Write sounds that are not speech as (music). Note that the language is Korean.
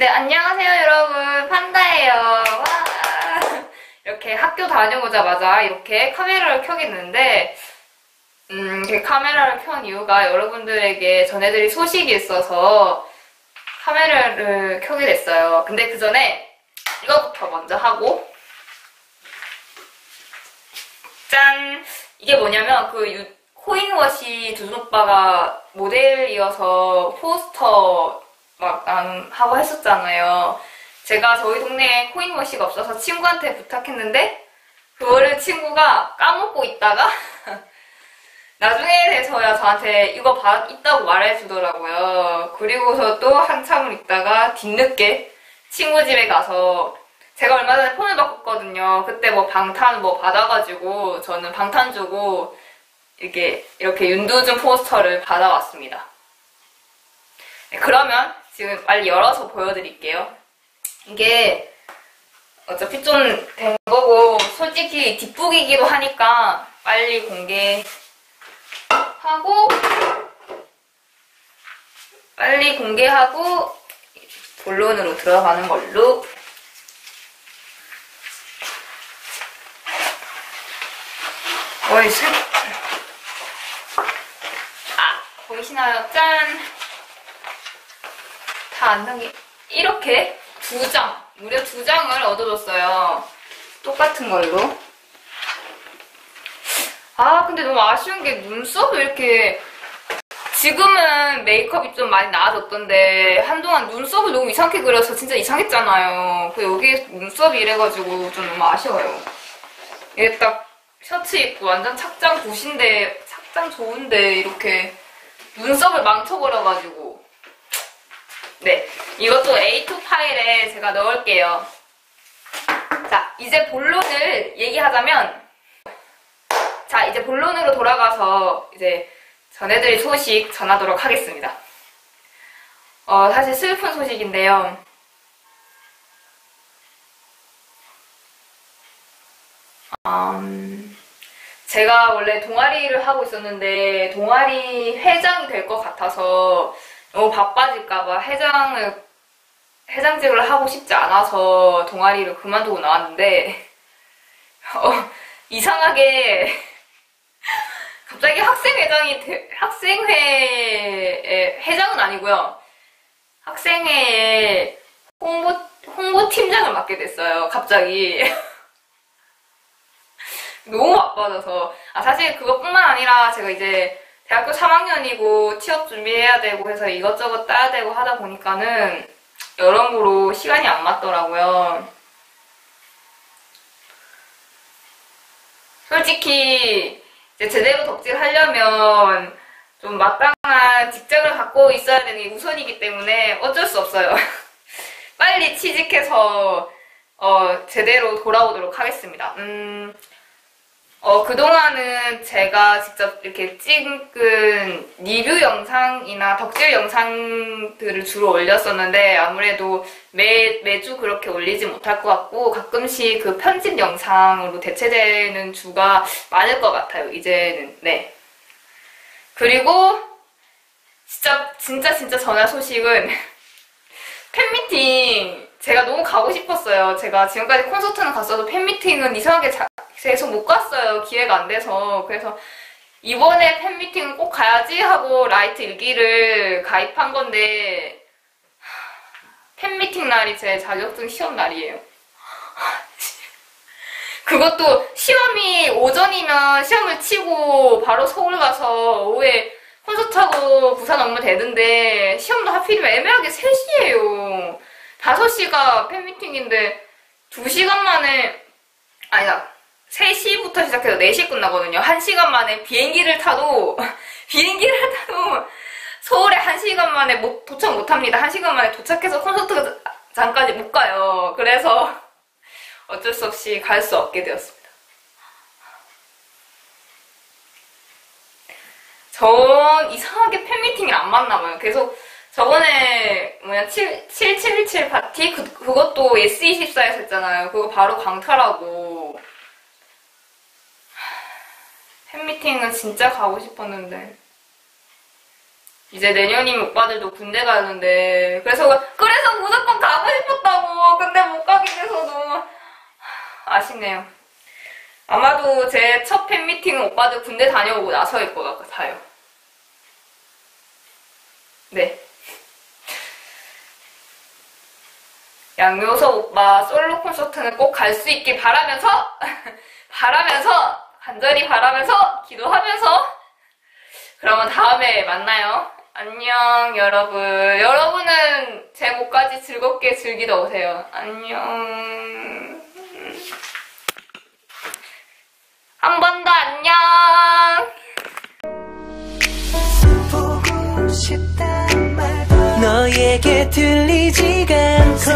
네, 안녕하세요, 여러분. 판다예요. 와. 이렇게 학교 다녀오자마자 이렇게 카메라를 켜겠는데, 음, 카메라를 켠 이유가 여러분들에게 전해드릴 소식이 있어서 카메라를 켜게 됐어요. 근데 그 전에 이거부터 먼저 하고, 짠! 이게 뭐냐면 그 유, 코인워시 두준 오빠가 모델이어서 포스터 막 음, 하고 했었잖아요. 제가 저희 동네에 코인워시가 없어서 친구한테 부탁했는데 그거를 친구가 까먹고 있다가 (laughs) 나중에 돼서야 저한테 이거 받 있다고 말해주더라고요. 그리고서 또 한참을 있다가 뒤늦게 친구 집에 가서 제가 얼마 전에 폰을 바꿨거든요. 그때 뭐 방탄 뭐 받아가지고 저는 방탄 주고 이렇게 이렇게 윤두준 포스터를 받아왔습니다. 네, 그러면 지금 빨리 열어서 보여드릴게요. 이게 어차피 좀 된 거고 솔직히 뒷북이기도 하니까 빨리 공개하고 빨리 공개하고 본론으로 들어가는 걸로 어이 색아 보이시나요? 짠! 다안 당기 이렇게 두 장, 무려 두 장을 얻어줬어요. 똑같은 걸로. 아, 근데 너무 아쉬운 게 눈썹을 이렇게 지금은 메이크업이 좀 많이 나아졌던데 한동안 눈썹을 너무 이상하게 그려서 진짜 이상했잖아요. 그 여기 눈썹이 이래가지고 좀 너무 아쉬워요. 이게 딱 셔츠 입고 완전 착장 굿인데 착장 좋은데 이렇게 눈썹을 망쳐버려가지고 네, 이것도 A2 파일에 제가 넣을게요. 자, 이제 본론을 얘기하자면 자, 이제 본론으로 돌아가서 이제 전해드릴 소식 전하도록 하겠습니다. 어, 사실 슬픈 소식인데요. 음, 제가 원래 동아리를 하고 있었는데 동아리 회장이 될 것 같아서 너무 바빠질까봐 회장을 회장직을 하고 싶지 않아서 동아리를 그만두고 나왔는데 (laughs) 어, 이상하게 (laughs) 갑자기 학생회장이 학생회 회장은 아니고요. 학생회에 홍보 홍보 팀장을 맡게 됐어요 갑자기. (laughs) 너무 바빠져서. 아 사실 그것뿐만 아니라 제가 이제 대학교 3학년이고 취업 준비해야 되고 해서 이것저것 따야 되고 하다 보니까는 여러모로 시간이 안 맞더라고요. 솔직히 제대로 덕질하려면 좀 마땅한 직장을 갖고 있어야 되는 게 우선이기 때문에 어쩔 수 없어요. (laughs) 빨리 취직해서 어, 제대로 돌아오도록 하겠습니다. 음, 어, 그동안은 제가 직접 이렇게 찍은 리뷰 영상이나 덕질 영상들을 주로 올렸었는데 아무래도 매, 매주 그렇게 올리지 못할 것 같고 가끔씩 그 편집 영상으로 대체되는 주가 많을 것 같아요, 이제는. 네. 그리고 진짜, 진짜, 진짜 전할 소식은 (laughs) 팬미팅 제가 너무 가고 싶었어요. 제가 지금까지 콘서트는 갔어도 팬미팅은 이상하게 자, 계속 못 갔어요. 기회가 안 돼서. 그래서 이번에 팬미팅은 꼭 가야지 하고 라이트 일기를 가입한 건데 팬미팅 날이 제 자격증 시험 날이에요. (laughs) 그것도 시험이 오전이면 시험을 치고 바로 서울 가서 오후에 콘서트하고 부산 오면 되는데 시험도 하필이면 애매하게 3시예요. 5시가 팬미팅인데 2시간 만에 아니다 3시부터 시작해서 4시에 끝나거든요. 1시간 만에 비행기를 타도 (laughs) 비행기를 타도 서울에 1시간 만에 못, 도착 못합니다. 1시간 만에 도착해서 콘서트장까지 못 가요. 그래서 어쩔 수 없이 갈 수 없게 되었습니다. 전 이상하게 팬미팅이 안 맞나 봐요. 계속 저번에 뭐냐 7, 7717 파티 그, 그것도 S24에서 했잖아요. 그거 바로 강탈하고 팬미팅은 진짜 가고 싶었는데. 이제 내년이면 오빠들도 군대 가는데. 그래서 그래서 무조건 가고 싶었다고. 근데 못 가게 돼서 너무 아쉽네요. 아마도 제 첫 팬미팅은 오빠들 군대 다녀오고 나서일 것 같아요. 네. 양요섭 오빠 솔로 콘서트는 꼭 갈 수 있길 바라면서? (laughs) 바라면서 간절히 바라면서, 기도하면서, 그러면 다음에 만나요. 안녕, 여러분. 여러분은 제 목까지 즐겁게 즐기다 오세요. 안녕. 한 번 더 안녕. 보고 싶단 말도 너에게 들리지가 않고